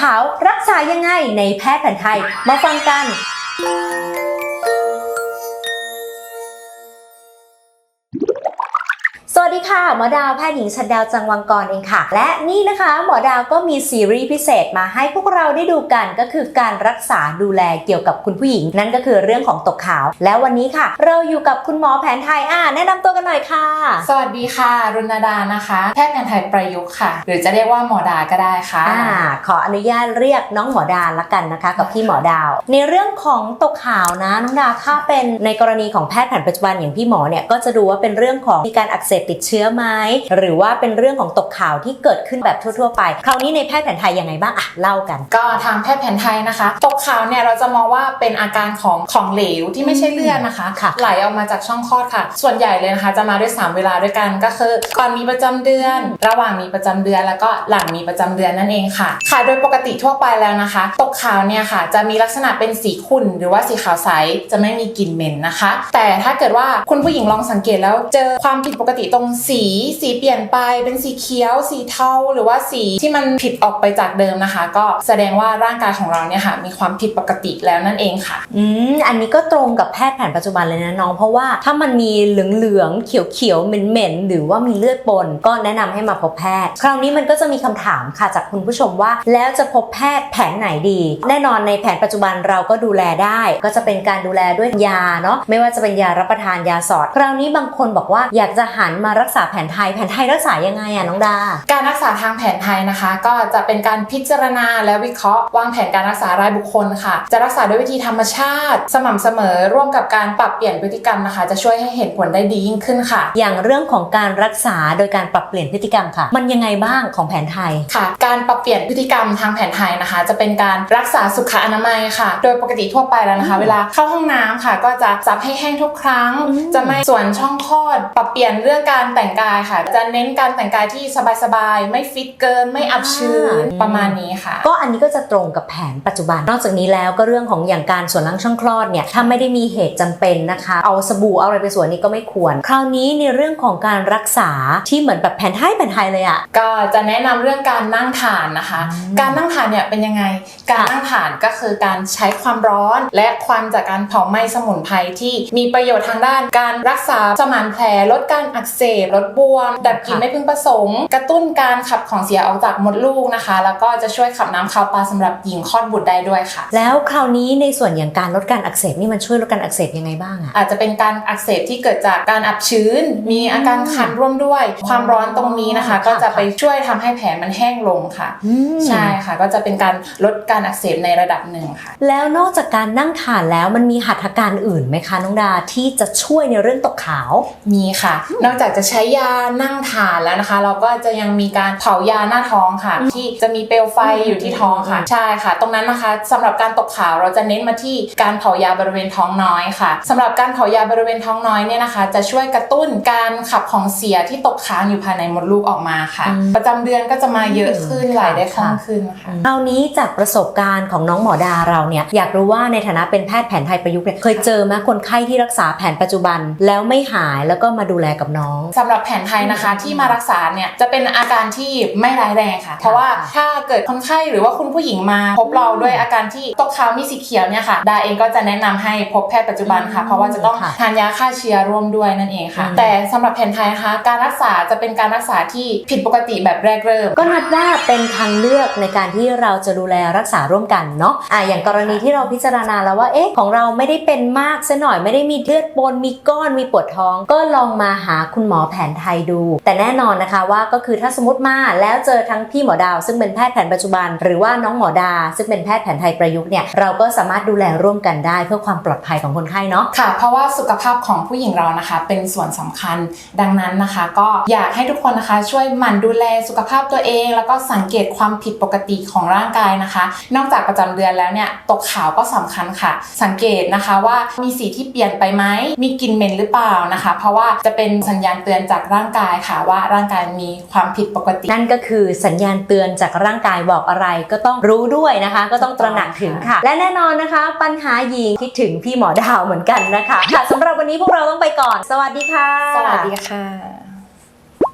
ขาวรักษายังไงในแพทย์แผนไทย มาฟังกัน ดีค่ะ หมอดาวแพทย์หญิงชัดดาวจังวังกรเองค่ะ และนี่นะคะ หมอดาวก็มีซีรีส์พิเศษมาให้พวกเราได้ดูกันก็คือการรักษาดูแลเกี่ยวกับคุณผู้หญิง นั่นก็คือเรื่องของตกขาว แล้ววันนี้ค่ะ เราอยู่กับคุณหมอแผนไทยอ่าแนะนำตัวกันหน่อยค่ะ สวัสดีค่ะ รุณดานะคะ แพทย์แผนไทยประยุกต์ค่ะ หรือจะเรียกว่าหมอดาก็ได้ค่ะอ่าขออนุญาตเรียกน้องหมอดาวละกันนะคะ กับพี่หมอดาว ในเรื่องของตกขาวนะน้องดาวถ้าเป็นในกรณีของแพทย์แผนปัจจุบันอย่างพี่หมอเนี่ยก็จะดูว่าเป็นเรื่องของมีการอักเสบติดเชื้อไหมหรือว่าเป็นเรื่องของตกขาวที่เกิดขึ้นแบบทั่วๆไป คราวนี้ในแพทย์แผนไทยยังไงบ้างอะเล่ากัน ก็ทางแพทย์แผนไทยนะคะ ตกขาวเนี่ยเราจะมองว่าเป็นอาการของของเหลวที่ไม่ใช่เลือดนะคะค่ะไหลออกมาจากช่องคลอดค่ะ ส่วนใหญ่เลยนะคะ จะมาด้วย 3 เวลาด้วยกันก็คือก่อนมีประจำเดือน ระหว่างมีประจำเดือนแล้วก็หลังมีประจำเดือนนั่นเองค่ะ ค่ะโดยปกติทั่วไปแล้วนะคะ ตกขาวเนี่ยค่ะ จะมีลักษณะเป็นสีขุ่นหรือว่าสีขาวใสจะไม่มีกลิ่นเหม็นนะคะ แต่ถ้าเกิดว่าคุณผู้หญิงลองสังเกตแล้วเจอความผิดปกติตรงสีสีเปลี่ยนไปเป็นสีเขียว สีเทาหรือว่าสีที่มันผิดออกไปจากเดิมนะคะ ก็แสดงว่าร่างกายของเราเนี่ยค่ะมีความผิดปกติแล้วนั่นเองค่ะอืมอันนี้ก็ตรงกับแพทย์แผนปัจจุบันเลยนะน้อง เพราะว่าถ้ามันมีเหลืองๆเขียวๆเหม็นๆหรือว่ามีเลือดปน ก็แนะนำให้มาพบแพทย์ คราวนี้มันก็จะมีคำถามค่ะจากคุณผู้ชมว่า แล้วจะพบแพทย์แผนไหนดี แน่นอนในแผนปัจจุบันเราก็ดูแลได้ ก็จะเป็นการดูแลด้วยยาเนาะไม่ว่าจะเป็นยารับประทานยาสอด คราวนี้บางคนบอกว่าอยากจะหันมารักษาแผนไทย แผนไทยรักษายังไงอะน้องดา การรักษาทางแผนไทยนะคะ ก็จะเป็นการพิจารณาและวิเคราะห์วางแผนการรักษารายบุคคลค่ะ จะรักษาด้วยวิธีธรรมชาติ สม่ำเสมอร่วมกับการปรับเปลี่ยนพฤติกรรมนะคะ จะช่วยให้เห็นผลได้ดียิ่งขึ้นค่ะ อย่างเรื่องของการรักษาโดยการปรับเปลี่ยนพฤติกรรมค่ะ มันยังไงบ้างของแผนไทยค่ะ การปรับเปลี่ยนพฤติกรรมทางแผนไทยนะคะ จะเป็นการรักษาสุขอนามัยค่ะ โดยปกติทั่วไปแล้วนะคะ เวลาเข้าห้องน้ำค่ะ ก็จะซับให้แห้งทุกครั้งอืมจะไม่ส่วนช่องคลอด ปรับเปลี่ยนเรื่องการแต่งกายค่ะ จะเน้นการแต่งกายที่สบายๆ ไม่ฟิตเกิน ไม่อับชื้น ประมาณนี้ค่ะ ก็อันนี้ก็จะตรงกับแผนปัจจุบัน นอกจากนี้แล้วก็เรื่องของอย่างการสวนล้างช่องคลอดเนี่ย ถ้าไม่ได้มีเหตุจำเป็นนะคะ เอาสบู่เอาอะไรไปสวนนี่ก็ไม่ควร คราวนี้ในเรื่องของการรักษาที่เหมือนแบบแผนไทยแผนไทยเลยอะก็จะแนะนำเรื่องการนั่งทานนะคะอืมการนั่งทานเนี่ยเป็นยังไง การค่ะนั่งทานก็คือการใช้ความร้อน และควันจากการเผาไหม้สมุนไพรที่มีประโยชน์ทางด้านการรักษาสมานแผลลดการอักเสบลดบวมดับกลิ่นไม่พึงประสงค์ กระตุ้นการขับของเสียออกจากมดลูกนะคะ แล้วก็จะช่วยขับน้ำคาวปลาสำหรับหญิงคลอดบุตรได้ด้วยค่ะ แล้วคราวนี้ในส่วนอย่างการลดการอักเสบนี่มันช่วยลดการอักเสบยังไงบ้างอะอาจจะเป็นการอักเสบที่เกิดจากการอับชื้น มีอาการคันร่วมด้วย ความร้อนตรงนี้นะคะค่ะก็จะไปช่วยทำให้แผลมันแห้งลงค่ะอืมใช่ค่ะ ก็จะเป็นการลดการอักเสบในระดับหนึ่งค่ะ แล้วนอกจากการนั่งทานแล้วมันมีหัตถการอื่นไหมคะน้องดาที่จะช่วยในเรื่องตกขาวมีค่ะ นอกจากจะใช้ยานั่งทานแล้วนะคะ เราก็จะยังมีการเผายาหน้าท้องค่ะ ที่จะมีเปลวไฟอยู่ที่ท้องค่ะใช่ค่ะ ตรงนั้นนะคะสำหรับการตกขาวเราจะเน้นมาที่การเผายาบริเวณท้องน้อยค่ะสำหรับการเผายาบริเวณท้องน้อยเนี่ยนะคะ จะช่วยกระตุ้นการขับของเสียที่ตกค้างอยู่ภายในมดลูกออกมาค่ะอืมประจำเดือนก็จะมาเยอะขึ้นค่ะไหลได้คล่องขึ้นค่ะคราวนี้จากประสบการณ์ของน้องหมอดาเราเนี่ยอยากรู้ว่าในฐานะเป็นแพทย์แผนไทยประยุกต์เนี่ยเคยเจอไหมคนไข้ที่รักษาแผนปัจจุบันแล้วไม่หายแล้วก็มาดูแลกับน้องสำหรับแผนไทยนะคะที่มารักษาเนี่ยจะเป็นอาการที่ไม่ร้ายแรงค่ะ เพราะว่าถ้าเกิดคนไข้หรือว่าคุณผู้หญิงมา พบเราด้วยอาการที่ตกขาวมีสีเขียวเนี่ยค่ะดาเองก็จะแนะนำให้พบแพทย์ปัจจุบันค่ะ เพราะว่าจะต้องค่ะทานยาฆ่าเชื้อร่วมด้วยนั่นเองค่ะอืมแต่สำหรับแผนไทยนะคะการรักษาจะเป็นการรักษาที่ผิดปกติแบบแรกเริ่ม ก็นับว่าเป็นทางเลือกในการที่เราจะดูแลรักษาร่วมกันเนาะอะอย่างกรณีที่เราพิจารณาแล้วว่าเอ๊ะของเราไม่ได้เป็นมากซะหน่อยไม่ได้มีเลือดปนมีก้อนมีปวดท้อง ก็ลองมาหาคุณหมอแผนไทยดู แต่แน่นอนนะคะว่าก็คือถ้าสมมติมาแล้วเจอทั้งพี่หมอดาว ซึ่งเป็นแพทย์แผนปัจจุบัน หรือว่าน้องหมอดา ซึ่งเป็นแพทย์แผนไทยประยุกต์เนี่ยเราก็สามารถดูแลร่วมกันได้เพื่อความปลอดภัยของคนไข้เนาะค่ะ เพราะว่าสุขภาพของผู้หญิงเรานะคะ เป็นส่วนสำคัญดังนั้นนะคะ ก็อยากให้ทุกคนนะคะ ช่วยหมั่นดูแลสุขภาพตัวเอง แล้วก็สังเกตความผิดปกติของร่างกายนะคะ นอกจากประจำเดือนแล้วเนี่ยตกขาวก็สำคัญค่ะ สังเกตนะคะว่ามีสีที่เปลี่ยนไปไหมมีกลิ่นเหม็นหรือเปล่านะคะ เพราะว่าจะเป็นสัญญาณเตือนอนจากร่างกายค่ะว่าร่างกายมีความผิดปกติ นั่นก็คือสัญญาณเตือนจากร่างกายบอกอะไรก็ต้องรู้ด้วยนะคะ ก็ต้องตระหนักถึงค่ะ และแน่นอนนะคะ ปัญหาหญิงคิดถึงพี่หมอดาวเหมือนกันนะคะค่ะสำหรับวันนี้พวกเราต้องไปก่อน สวัสดีค่ะ สวัสดีค่ะ